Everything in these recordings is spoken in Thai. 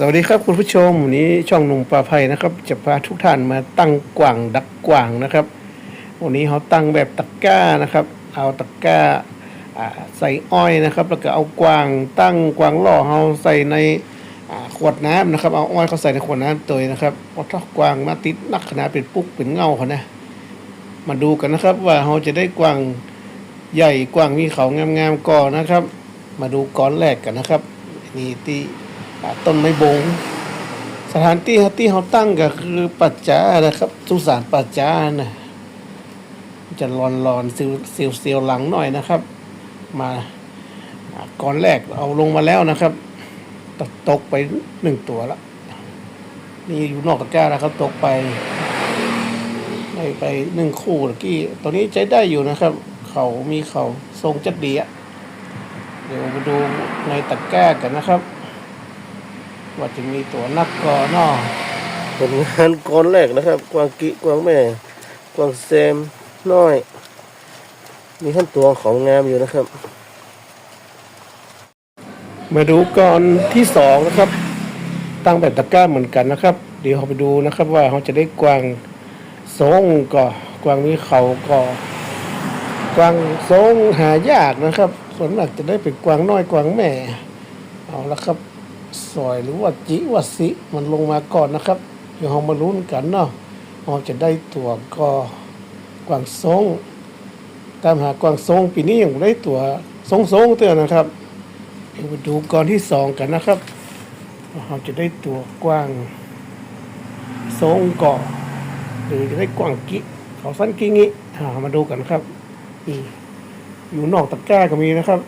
สวัสดีครับคุณผู้ชมวันนี้ช่องหนุ่มปลาไผ่นะครับ จะพาทุกท่านมาตั้งกว่างดักกว่างนะครับ วันนี้เขาตั้งแบบตะกร้านะครับ เอาตะกร้าใส่อ้อยนะครับ แล้วก็เอากวางตั้งกวางล่อเขาใส่ในขวดน้ำนะครับ เอาอ้อยเขาใส่ในขวดน้ำตัวนะครับเพราะถ้ากวางมาติดนักขนาดเป็นปุ๊กเป็นเงาเขานะมาดูกันนะครับว่าเขาจะได้กวางใหญ่กวางมีเขางามๆก่อนนะครับ มาดูก้อนแรกกันนะครับ นี่ที่ อ่าต้นไม้บง สถานที่ที่เขาตั้งก็คือปัจจานะครับสุสานปัจจานะจะรอนรอนๆซิวซิวซิวหลังหน่อยนะครับ มาก่อนแรกเอาลงมาแล้วนะครับ ตกตกไปหนึ่งตัวละนี่อยู่นอกตะกร้าแล้วครับ ตกไปได้ไปหนึ่งคู่ตะกี้ตัวนี้ใช้ได้อยู่นะครับ เขามีเขาทรงจัดดีอะเดี๋ยวมาดูในตะกร้ากันนะครับ ว่าจะมีตัวนักกอนอผลงานก้อนแรกนะครับ กวางกิกวางแม่ กวางแซมน้อย มีขั้นตัวของงามอยู่นะครับ มาดูก่อนที่สองนะครับ ตั้งแบบตะกร้าเหมือนกันนะครับ เดี๋ยวเราไปดูนะครับว่าเขาจะได้กวางทรงก็กวางมีเขาก็กวางทรงหายากนะครับ ส่วนมากจะได้เป็นกวางน้อยกวางแม่ เอาละครับ ซอยหรือว่าจิว่าสิมันลงมาก่อนนะครับ เดี๋ยวเรามาลุ้นกันเนาะเราจะได้ตัวก็กวางทรงตามหากวางทรงปีนี้ยังได้ตัวทรงทรงเตือนนะครับเดี๋ยวมาดูก่อนที่สองกันนะครับเราจะได้ตัวกว้างทรงเกาะหรือจะได้กว้างกิเขาสั้นกิงี้อ่ามาดูกันครับอยู่นอกตะกร้าก็มีนะครับ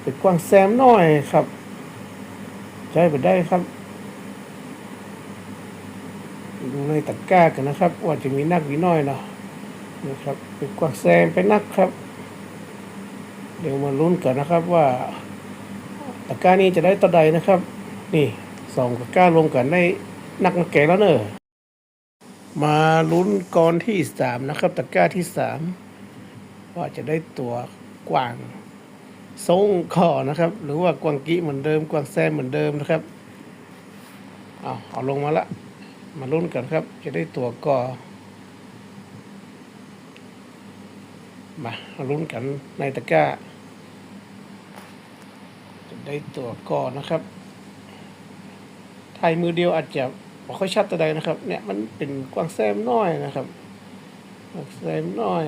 เป็นกว้างแซมน้อยครับ ใช้ไปได้ครับดูในตะกร้ากันนะครับ ว่าจะมีนักมีน้อยเนาะนะครับเป็นกว้าแซมเป็นนักครับ เดี๋ยวมาลุ้นกันนะครับว่าตะกร้านี้จะได้ตัวใดนะครับ นี่สองตะกร้ารวมกันได้นักมาแก่แล้วเนอะมาลุ้นกรที่สามนะครับตะกร้าที่สามว่าจะได้ตัวกวาง ทรงคอนะครับ หรือว่ากวางกี้เหมือนเดิม กวางแซมเหมือนเดิมนะครับเอาเอาลงมาละ มาลุ้นกันครับ จะได้ตัวกอมาอาลุ้นกันในตะกร้า จะได้ตัวก่อนะครับไทยมือเดียวอาจจะไม่ค่อยชัดตัวใดนะครับ เนี่ยมันเป็นกวางแซมน้อยนะครับกวางแซมน้อย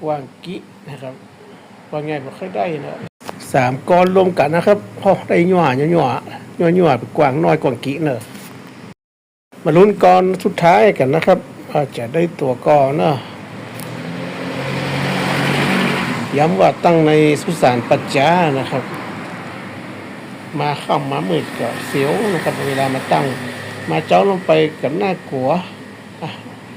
กวางกินะครับ วางใหญ่ค่อยได้นะสามก้อนรวมกันนะครับพอได้หน่วหน่วหน่วหน่วหน่วเป็นกวางน้อยกวางกิเนอะมาลุ้นก้อนสุดท้ายกันนะครับอาจจะได้ตัวก่อนเนอะย้ำว่าตั้งในสุสานปัจจานะครับ มาเข้ามามืดก็เสียวนะครับเวลามาตั้ง มาเจ้าลงไปกับหน้ากลัว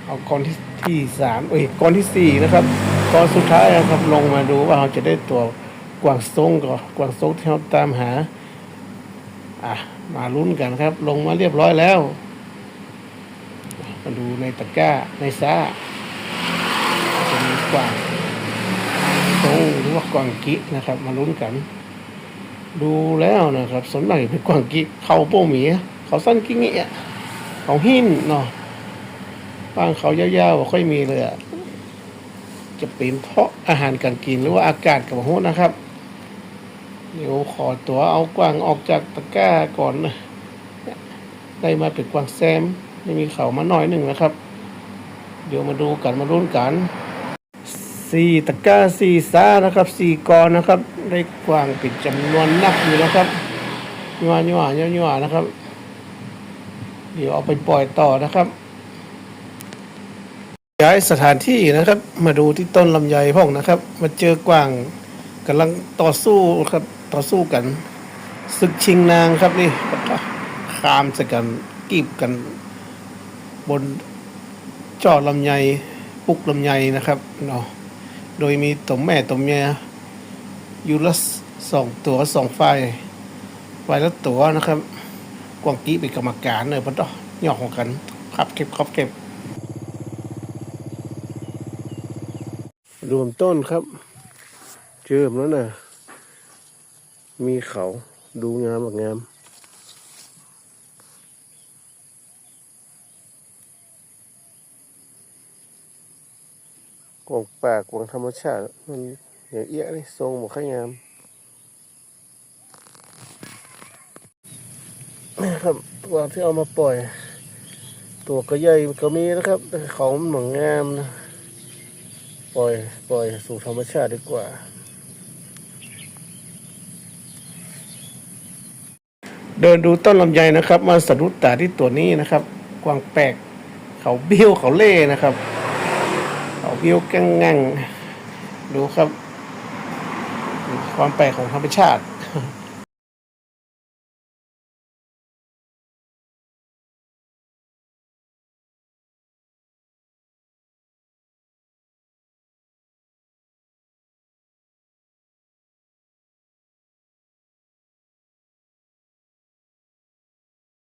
เอาก้อนที่ที่สามเอ้ยก้อนที่สี่นะครับ กอนสุดท้ายนะครับลงมาดูว่าเราจะได้ตัวกวางซงก็กวางซงที่เราตามหา อะ มาลุ้นกันครับ ลงมาเรียบร้อยแล้ว มาดูในตะกร้าในซ่าจะมีกวางโต้หรือว่ากวางกินะครับ มาลุ้นกัน ดูแล้วนะครับสนมากเป็นกวางกิเขาโป้หมีเขาสั้นกิ้งเงี้ยเขาหินเนาะบางเขายาวๆค่อยมีเลยอะ จะเป็นเพราะอาหารการกินหรือว่าอากาศกับโหนะครับ เดี๋ยวขอตัวเอากวางออกจากตะกร้าก่อนนะได้มาเป็นกวางแซมไม่มีเขามาหน่อยหนึ่งนะครับ เดี๋ยวมาดูกันมาลุ้นกันสี่ตะกร้าสี่ซานะครับสี่กอนะครับ ได้กวางเป็นจำนวนนักอยู่นะครับยัวยัวยัวยัวนะครับ เดี๋ยวเอาไปปล่อยต่อนะครับ ย้ายสถานที่นะครับ มาดูที่ต้นลำไยพ่องนะครับ มาเจอกวางกำลังต่อสู้ครับต่อสู้กันศึกชิงนางครับนี่ขามใส่กันกีบกัน บนจอดลำไยปุกลำไยนะครับเนาะโดยมีตัวแม่ตัวเมียอยู่ละสองตัวสองฝ่ายฝ่ายละตัวนะครับ กวางกี้เป็นกรรมการเนอะพัดดอกหยอกของกันขับเก็บขับเก็บ รวมต้นครับ เจิมแล้วนะมีเขาดูงามออกงาม กวงป่ากวงธรรมชาติ มันอย่างเอี้ยนี่ทรงบอกข้างามนะครับวางที่เอามาปล่อย ตัวกระใหญ่ก็มีนะครับ เขาหมืองงามนะ ปล่อยปล่อยสู่ธรรมชาติดีกว่า เดินดูต้นลำไยนะครับ มาสะดุดตาที่ตัวนี้นะครับ กวางแปลกเขาเบี้ยวเขาเล่นะครับ เขาเบี้ยวแก้งงังดูครับ ความแปลกของธรรมชาติ